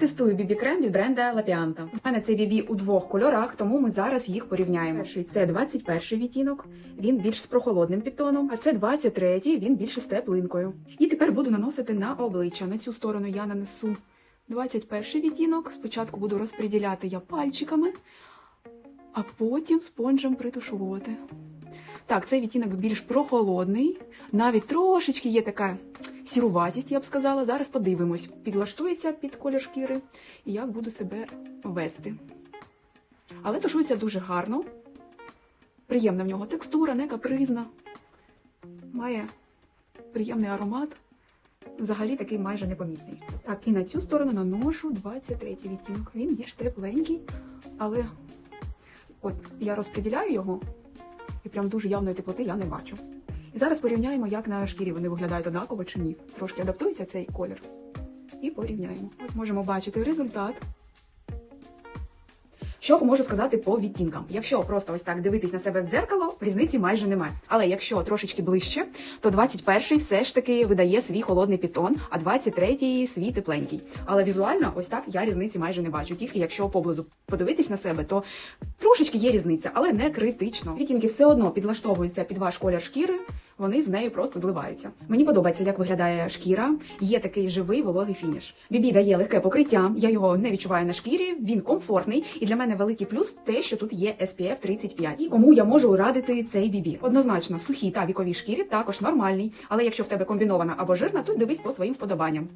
Тестую бібі крем від бренда Лапіанта. У мене цей бібі у двох кольорах, тому ми зараз їх порівняємо. Перший це 21 відтінок, він більш з прохолодним підтоном, а це 23-й, він більше з теплинкою. І тепер буду наносити на обличчя. На цю сторону я нанесу 21-й відтінок. Спочатку буду розподіляти я пальчиками, а потім спонжем притушувати. Так, цей відтінок більш прохолодний, навіть трошечки є така сіруватість, я б сказала. Зараз подивимось, підлаштується під колір шкіри і як буду себе вести. Але тушується дуже гарно. Приємна в нього текстура, не капризна. Має приємний аромат. Взагалі такий майже непомітний. Так, і на цю сторону наношу 23 відтінок. Він більш тепленький, але от я розподіляю його, і прям дуже явної теплоти я не бачу. І зараз порівняємо, як на шкірі вони виглядають однаково чи ні. Трошки адаптується цей колір. І порівняємо. Ось можемо бачити результат. Що можу сказати по відтінкам? Якщо просто ось так дивитись на себе в дзеркало, різниці майже немає. Але якщо трошечки ближче, то 21-й все ж таки видає свій холодний підтон, а 23-й свій тепленький. Але візуально, ось так я різниці майже не бачу. Тільки якщо поблизу подивитись на себе, то трошечки є різниця, але не критично. Відтінки все одно підлаштовуються під ваш колір шкіри. Вони з нею просто зливаються. Мені подобається, як виглядає шкіра. Є такий живий вологий фініш. Бібі дає легке покриття. Я його не відчуваю на шкірі. Він комфортний, і для мене великий плюс те, що тут є SPF 35. І кому я можу радити цей бібі. Однозначно, сухі та вікові шкірі також нормальний. Але якщо в тебе комбінована або жирна, то дивись по своїм вподобанням.